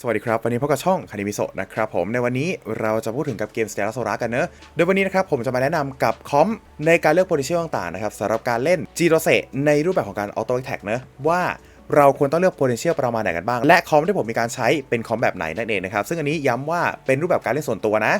สวัสดีครับ วันนี้พบกับช่องคานิมิโซะนะครับผมในวันนี้เราจะพูดถึงกับเกม Stellar s o l a กันเนอะโดยวันนี้นะครับผมจะมาแนะนำกับคอมในการเลือก potential ต่างๆนะครับสำหรับการเล่น g i r o s e ในรูปแบบของการ auto attack เนอะว่าเราควรต้องเลือก potential ประมาณไหนกันบ้าง และคอมที่ผมมีการใช้เป็นคอมแบบไหนนั่นเองนะครับซึ่งอันนี้ย้ำว่าเป็นรูปแบบการเล่นส่วนตัวนะ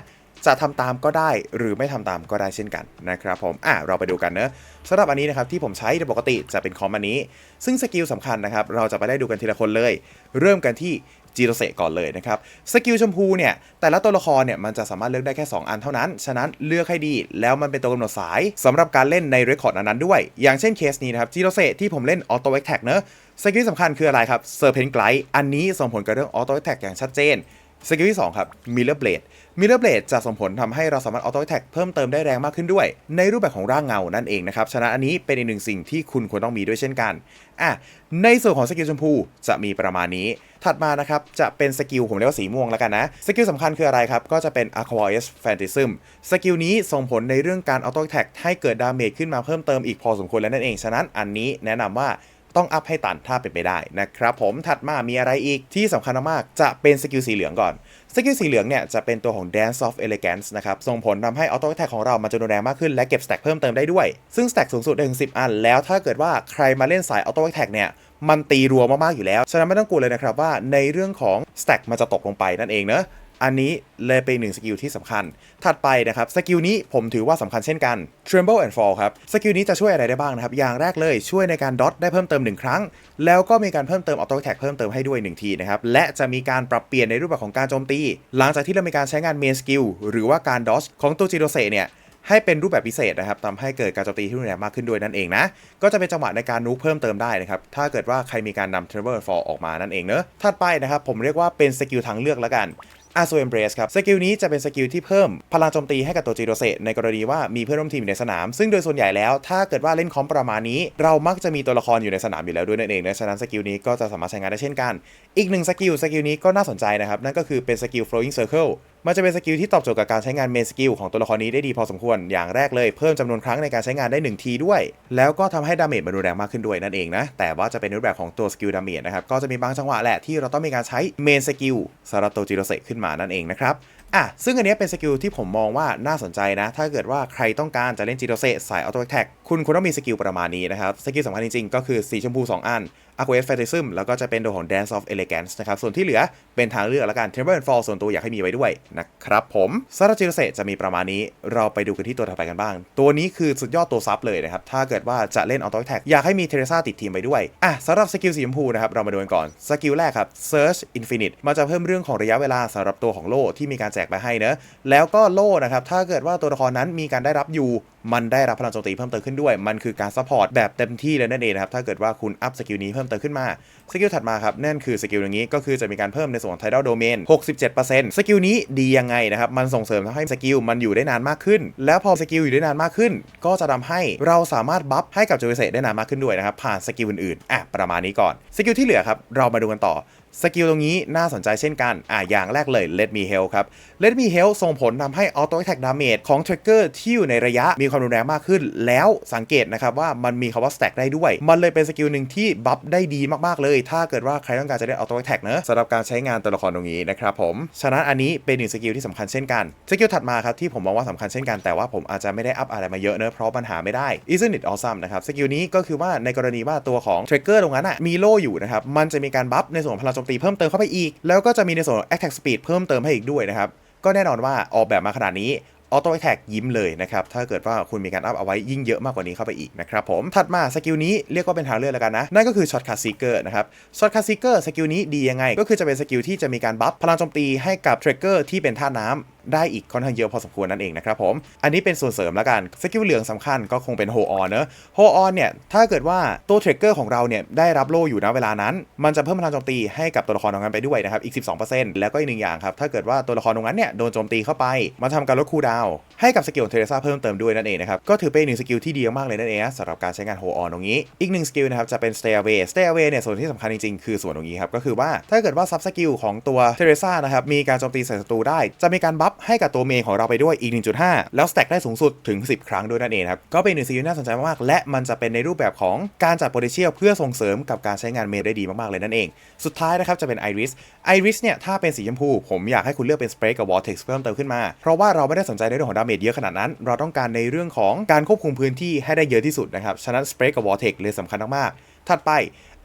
จะทำตามก็ได้หรือไม่ทำตามก็ได้เช่นกันนะครับผมอะเราไปดูกันเนอะสำหรับอันนี้นะครับที่ผมใช้โดยปกติจะเป็นคอมอันนี้ ซึ่งสกิลสำคัญนะครับเราจะไปได้ดูกันทีละคนเลย เริ่มกันที่ จีโรเซก่อนเลยนะครับสกิลชมพูเนี่ยแต่ละตัวละครเนี่ยมันจะสามารถเลือกได้แค่ 2 อันเท่านั้น ฉะนั้นเลือกให้ดี แล้วมันเป็นตัวกำหนดสายสำหรับการเล่นในเรคคอร์ดนั้นด้วย อย่างเช่นเคสนี้นะครับจีโรเซที่ผมเล่นออโต้แอคแท็กเนอะสกิลสำคัญคืออะไรครับเซอร์เพนไกด์อันนี้ส่งผลกับเรื่องออโต้แอคแท็กอย่างชัดเจน สกิลที่ 2 ครับมิเลอร์เบลดมิเลอร์เบลดจะส่งผลทำให้เราสามารถออโต้แท็กเพิ่มเติมได้แรงมากขึ้นด้วย ในรูปแบบของร่างเงานั่นเองนะครับ ฉะนั้นอันนี้เป็นอีกหนึ่งสิ่งที่คุณควรต้องมีด้วยเช่นกันอะในส่วนของสกิลชมพูจะมีประมาณนี้ ถัดมานะครับ จะเป็นสกิลผมเรียกว่าสีม่วงแล้วกันนะ สกิลสำคัญคืออะไรครับ ก็จะเป็น Aquarius Phantasm สกิลนี้ส่งผลในเรื่องการออโต้แท็กให้เกิดดาเมจขึ้นมาเพิ่มเติมอีกพอสมควรแล้วนั่นเอง ฉะนั้นอันนี้แนะนำว่า ต้องอัพให้ตันถ้าเป็นไปได้นะครับผมถัดมามีอะไรอีกที่สำคัญมากจะเป็นสกิลสีเหลืองก่อนสกิลสีเหลืองเนี่ยจะเป็นตัวของ Dance of Elegance นะครับส่งผลทำให้ออโต้แท็กของเรามันจะรุนแรงมากขึ้นและเก็บสแต็กเพิ่มเติมได้ด้วย ซึ่งสแต็กสูงสุดได้ถึง10 อัน แล้วถ้าเกิดว่าใครมาเล่นสายออโต้แท็กเนี่ยมันตีรัวมากๆอยู่แล้ว ฉะนั้นไม่ต้องกลัวเลยนะครับว่าในเรื่องของสแต็กมันจะตกลงไปนั่นเองเนอะ อันนี้เลยเป็นหนึ่งสกิลที่สำคัญ ถัดไปนะครับสกิลนี้ผมถือว่าสำคัญเช่นกัน Tremble and Fall ครับ สกิลนี้จะช่วยอะไรได้บ้างนะครับ อย่างแรกเลยช่วยในการดอทได้เพิ่มเติม 1 ครั้ง แล้วก็มีการเพิ่มเติมออโต้แท็กเพิ่มเติมให้ด้วย 1 ทีนะครับ และจะมีการปรับเปลี่ยนในรูปแบบของการโจมตี หลังจากที่เรามีการใช้งานเมนสกิลหรือว่าการดอชของตัวจิโรเซเนี่ยให้เป็นรูปแบบพิเศษนะครับทำให้เกิดการโจมตีที่รุนแรงมากขึ้นด้วยนั่นเองนะ ก็จะเป็นจังหวะในการนูบเพิ่มเติมได้นะครับ ถ้าเกิดว่าใครมีการนำ Travel Fall ออกมานั่นเองเนอะถัดไปนะครับ ผมเรียกว่าเป็นสกิลทางเลือกแล้วกัน อาโซเอมเบรสครับ สกิลนี้จะเป็นสกิลที่เพิ่มพลังโจมตีให้กับตัวจิโรเซในกรณีว่ามีเพื่อนร่วมทีมอยู่ในสนาม ซึ่งโดยส่วนใหญ่แล้วถ้าเกิดว่าเล่นคอมประมาณนี้ เรามักจะมีตัวละครอยู่ในสนามอยู่แล้วด้วยนั่นเองนะฉะนั้นสกิลนี้ก็จะสามารถใช้งานได้เช่นกัน อีกหนึ่งสกิลสกิลนี้ก็น่าสนใจนะครับนั่นก็คือเป็นสกิล flowing circle มันจะเป็นสกิลที่ตอบโจทย์กับการใช้งานเมนสกิลของตัวละครนี้ได้ดีพอสมควร อย่างแรกเลยเพิ่มจำนวนครั้งในการใช้งานได้ 1 ทีด้วย แล้วก็ทำให้ดาเมจมันรุนแรงมากขึ้นด้วยนั่นเองนะ แต่ว่าจะเป็นรูปแบบของตัวสกิลดาเมจนะครับ ก็จะมีบางจังหวะแหละที่เราต้องมีการใช้เมนสกิลสำหรับตัวจิโรเซขึ้นมานั่นเองนะครับอะซึ่งอันนี้เป็นสกิลที่ผมมองว่าน่าสนใจนะ ถ้าเกิดว่าใครต้องการจะเล่นจิโรเซสายออโต้แท็กคุณควรต้องมีสกิลประมาณนี้นะครับ สกิลสำคัญจริงๆ ก็คือสีชมพู 2 อัน Aquarius Phantasm แล้วก็จะเป็นตัวของ Dance of Elegance นะครับ ส่วนที่เหลือเป็นทางเลือกแล้วกัน Temper and Fall ส่วนตัวอยากให้มีไว้ด้วยนะครับผมซาราจิโรเซจะมีประมาณนี้ เราไปดูกันที่ตัวถัดไปกันบ้าง ตัวนี้คือสุดยอดตัวซับเลยนะครับ ถ้าเกิดว่าจะเล่นออโต้แท็กอยากให้มีเทเรซาติดทีมไปด้วย อะสำหรับสกิลสีชมพูนะครับ เรามาดูกันก่อน สกิลแรกครับ Search Infinite มันจะเพิ่มเรื่องของระยะเวลาสำหรับตัวของโล่ที่มีการแจกไปให้เนอะแล้วก็โล่นะครับถ้าเกิดว่าตัวละครนั้นมีการได้รับอยู่ มันได้รับพลังโจมตีเพิ่มเติมขึ้นด้วย มันคือการซัพพอร์ตแบบเต็มที่เลยนั่นเองนะครับ ถ้าเกิดว่าคุณอัพสกิลนี้เพิ่มเติมขึ้นมา สกิลถัดมาครับ นั่นคือสกิลอย่างนี้ก็คือจะมีการเพิ่มในส่วนของ Tidal Domain 67%สกิลนี้ดียังไงนะครับ มันส่งเสริมทำให้สกิลมันอยู่ได้นานมากขึ้น แล้วพอสกิลอยู่ได้นานมากขึ้น ก็จะทำให้เราสามารถบัฟให้กับจูเซได้นานมากขึ้นด้วยนะครับ ผ่านสกิลอื่นๆอะประมาณนี้ก่อน สกิลที่เหลือครับ เรามาดูกันต่อสกิลตรงนี้น่าสนใจเช่นกัน อะอย่างแรกเลย Let Me Help ครับ Let Me Help ส่งผลทำให้ Auto Attack Damage ของ Trigger ที่อยู่ในระยะมีความความรุนแรงมากขึ้น แล้วสังเกตนะครับว่ามันมีคำว่า Stack ได้ด้วย มันเลยเป็นสกิลหนึ่งที่บัฟได้ดีมากๆเลย ถ้าเกิดว่าใครต้องการจะได้ Auto Attack เนอะสำหรับการใช้งานตัวละครตรงนี้นะครับผมฉะนั้นอันนี้เป็นหนึ่งสกิลที่สำคัญเช่นกันสกิลถัดมาครับที่ผมมองว่าสำคัญเช่นกันแต่ว่าผมอาจจะไม่ได้อัพอะไรมาเยอะเนอะเพราะปัญหาไม่ได้ Isn't it awesome นะครับสกิลนี้ก็คือว่าในกรณีว่าตัวของ Trigger ตรงนั้นอะมีโล่อยู่นะครับมันจะมีการบัฟในส่วนของพลังโจมตีเพิ่มเติมเข้าไปอีก แล้วก็จะมีในส่วน Attack Speed เพิ่มเติมให้อีกด้วยนะครับก็แน่นอนว่าออกแบบมาขนาดนี้ ออโต้แท็กยิ้มเลยนะครับ ถ้าเกิดว่าคุณมีการอัพเอาไว้ยิ่งเยอะมากกว่านี้เข้าไปอีกนะครับผม ถัดมาสกิลนี้เรียกว่าเป็นทางเลือกแล้วกันนะ นั่นก็คือช็อตคาซิเกอร์นะครับ ช็อตคาซิเกอร์สกิลนี้ดียังไง ก็คือจะเป็นสกิลที่จะมีการบัฟพลังโจมตีให้กับเทรกเกอร์ที่เป็นท่าน้ำ ได้อีกค่อนข้างเยอะพอสมควรนั่นเองนะครับผม อันนี้เป็นส่วนเสริมแล้วกัน สกิลเหลืองสำคัญก็คงเป็นโฮออนเนอะโฮออนเนี่ย ถ้าเกิดว่าตัวเทรกเกอร์ของเราเนี่ยได้รับโล่อยู่ณเวลานั้น มันจะเพิ่มพลังโจมตีให้กับตัวละครตรงนั้นไปด้วยนะครับ อีก 12%แล้วก็อีกหนึ่งอย่างครับ ถ้าเกิดว่าตัวละครตรงนั้นเนี่ยโดนโจมตีเข้าไป มันทำการลดคูลดาวให้กับสกิลของเทเรซ่าเพิ่มเติมด้วยนั่นเองนะครับ ก็ถือเป็นหนึ่งสกิลที่ดีมากเลยนั่นเองนะสำหรับการใช้งานโฮออนตรงนี้ อีกหนึ่งสกิลนะครับจะเป็น stay away stay away เนี่ยส่วนที่สำคัญจริงๆคือส่วนตรงนี้ครับก็คือว่าถ้าเกิดว่าซับสกิลของตัวเทเรซ่านะครับมีการโจมตีใส่ศัตรูได้จะมีการบัฟให้กับตัวเมนของเราไปด้วยอีก 1.5 แล้วสแต็กได้สูงสุดถึง 10 ครั้งด้วยนั่นเองครับ ก็เป็นหนึ่งสกิลน่าสนใจมากๆ และมันจะเป็นในรูปแบบของการจัดโพเทเชียลเพื่อส่งเสริมกับการใช้งานเมนได้ดีมากๆ เลยนั่นเอง สุดท้ายนะครับจะเป็นไอริสไอริสเนี่ยถ้าเป็นสีชมพูผมอยากให้คุณเลือกเป็นสเปรย์กับวอร์เท็กซ์เพิ่มเติมขึ้นมา เพราะว่าเราไม่ได้สนใจในเรื่องของดาเมจเยอะขนาดนั้น เราต้องการในเรื่องของการควบคุมพื้นที่ให้ได้เยอะที่สุดนะครับฉะนั้นสเปรย์กับวอร์เท็กเลยสำคัญมากๆถัดไป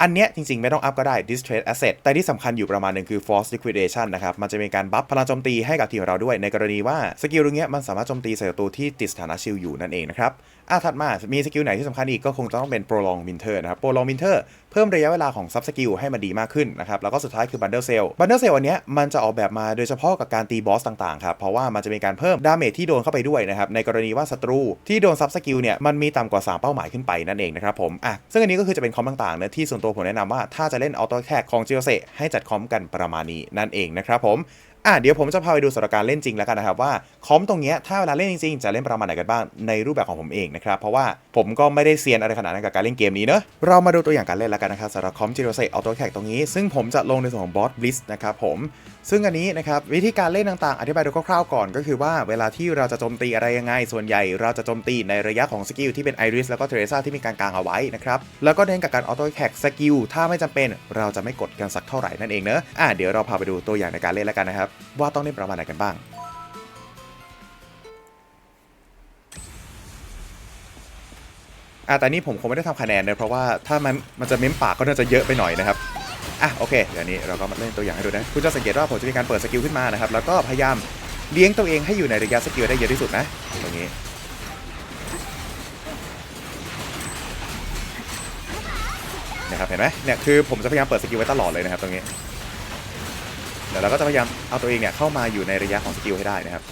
อันเนี้ยจริงๆ ไม่ต้องอัพก็ได้ distress asset แต่ที่สำคัญอยู่ประมาณหนึ่งคือ force liquidation นะครับ มันจะมีการบัฟพลังโจมตีให้กับทีมเราด้วย ในกรณีว่าสกิลตรงเนี้ยมันสามารถโจมตีใส่ศัตรูที่ติดสถานะชิลอยู่นั่นเองนะครับ อะถัดมา มีสกิลไหนที่สำคัญอีกก็คงจะต้องเป็น prolong winter นะครับ prolong winter เพิ่มระยะเวลาของ sub skill ให้มันดีมากขึ้นนะครับ แล้วก็สุดท้ายคือ bundle cell bundle cell อันเนี้ยมันจะออกแบบมาโดยเฉพาะกับการตีบอสต่างๆครับ เพราะว่ามันจะมีการเพิ่มดาเมจที่โดนเข้าไปด้วยนะครับ ในกรณีว่าศัตรูที่โดน sub skill เนี่ย มันมีต่ำกว่า 3 เป้าหมายขึ้นไปนั่นเองนะครับผม อะ ซึ่งอันนี้ก็คือจะเป็นคอมต่างๆเนะที่ส่วนตัวผมแนะนำว่าถ้าจะเล่น auto attack ของจิโรเซให้จัดคอมกันประมาณนี้นั่นเองนะครับผม อะเดี๋ยวผมจะพาไปดูสถานการณ์เล่นจริงแล้วกันนะครับว่าคอมตรงเนี้ยถ้าเวลาเล่นจริงๆจะเล่นประมาณไหนกันบ้างในรูปแบบของผมเองนะครับเพราะว่าผมก็ไม่ได้เซียนอะไรขนาดนั้นกับการเล่นเกมนี้เนอะเรามาดูตัวอย่างการเล่นแล้วกันนะครับสำหรับคอมจิโรเซออโต้แท็กตรงนี้ ซึ่งผมจะลงในส่วนของบอสบลิสนะครับผมซึ่งอันนี้นะครับวิธีการเล่นต่างๆ อธิบายโดยคร่าวๆก่อนก็คือว่าเวลาที่เราจะโจมตีอะไรยังไง ส่วนใหญ่เราจะโจมตีในระยะของสกิลที่เป็นไอริสแล้วก็เทเรซ่าที่มีการกางเอาไว้นะครับแล้วก็เน้นกับการออโต้แท็กสกิลถ้าไม่จำเป็นเราจะไม่กดกันสักเท่าไหร่นั่นเองเนอะอะเดี๋ยวเราพาไปดูตัวอย่างในการเล่นแล้วกันนะครับว่าต้องเล่นประมาณไหนกันบ้างอะแต่นี่ผมคงไม่ได้ทำคะแนนเลยเพราะว่าถ้ามันมันจะเม้มปากก็น่าจะเยอะไปหน่อยนะครับ อะโอเคเดี๋ยวนี้เราก็มาเล่นตัวอย่างให้ดูนะ คุณจะสังเกตว่าผมจะมีการเปิดสกิลขึ้นมานะครับ แล้วก็พยายามเลี้ยงตัวเองให้อยู่ในระยะสกิลได้เยอะที่สุดนะตรงนี้นะครับเห็นไหมเนี่ยคือผมจะพยายามเปิดสกิลไว้ตลอดเลยนะครับ ตรงนี้เดี๋ยวเราก็จะพยายามเอาตัวเองเนี่ยเข้ามาอยู่ในระยะของสกิลให้ได้นะครับ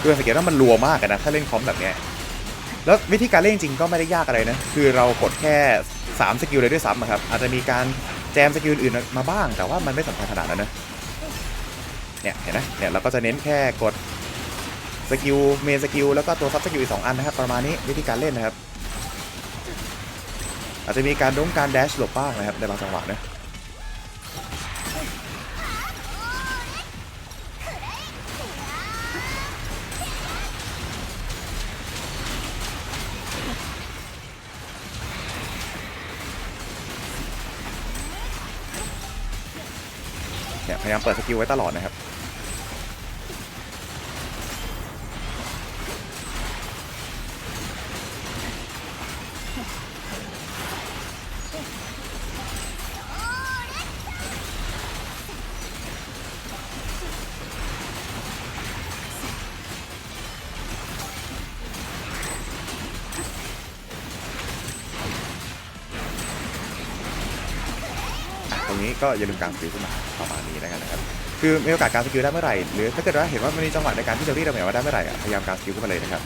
คือสังเกตว่ามันรัวมากนะถ้าเล่นคอมแบบเนี้ยแล้ววิธีการเล่นจริงก็ไม่ได้ยากอะไรนะ คือเรากดแค่ 3 สกิลเลยด้วยซ้ำครับ อาจจะมีการแจมสกิลอื่นมาบ้าง แต่ว่ามันไม่สำคัญขนาดนั้นนะ เนี่ยเห็นไหมเนี่ยเราก็จะเน้นแค่กดสกิลเมนสกิลแล้วก็ตัวซับสกิลอีกสองอันนะครับประมาณนี้วิธีการเล่นนะครับ อาจจะมีการดงการแดชหลบบ้างนะครับในบางจังหวะนะ เนี่ยพยายามเปิดสกิลไว้ตลอดนะครับ ก็อย่าลืมการสกิลขึ้นมาประมาณนี้แล้วกันนะครับคือมีโอกาสการสกิลได้เมื่อไหร่หรือถ้าเกิดว่าเห็นว่ามันมีจังหวะในการที่จะรีดดาเมจมาได้เมื่อไหร่อะพยายามการสกิลขึ้นมาเลยนะครับ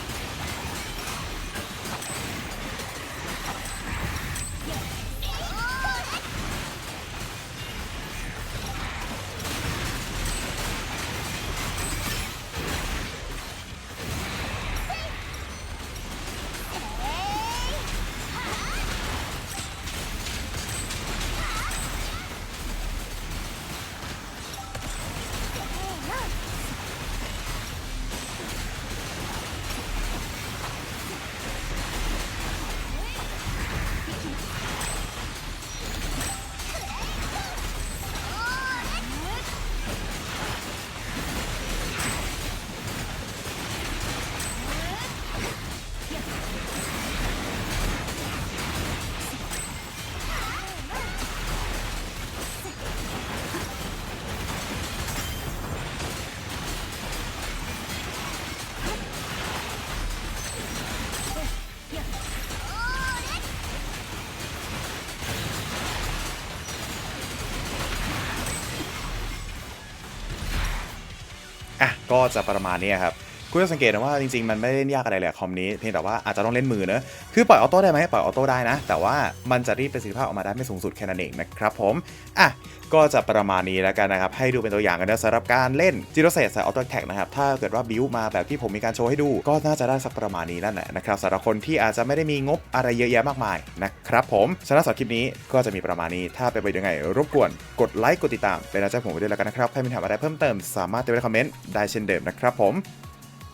อะก็จะประมาณนี้ครับ คุณจะสังเกตนะว่าจริงๆ มันไม่ได้ยากอะไรเลยคอมนี้เพียงแต่ว่าอาจจะต้องเล่นมือเนอะคือปล่อยออโต้ได้ไหมปล่อยออโต้ได้นะ แต่ว่ามันจะรีดประสิทธิภาพออกมาได้ไม่สูงสุดแค่นั้นเองนะครับผมอะก็จะประมาณนี้แล้วกันนะครับ ให้ดูเป็นตัวอย่างกันนะสำหรับการเล่นจิโรเซสใส่ออโต้แท็กนะครับ ถ้าเกิดว่าบิวมาแบบที่ผมมีการโชว์ให้ดู ก็น่าจะได้สักประมาณนี้นั่นแหละนะครับสำหรับคนที่อาจจะไม่ได้มีงบอะไรเยอะแยะมากมายนะครับผมสำหรับสำหรับคลิปนี้ก็จะมีประมาณนี้ ถ้าเป็นไปยังไงรบกวนกดไลค์กดติดตามเป็นกำลังใจให้ผมไปด้วยแล้วกันนะครับใครมีถามอะไรเพิ่มเติมสามารถติดไว้ในคอมเมนต์ได้เช่นเดิมนะครับผม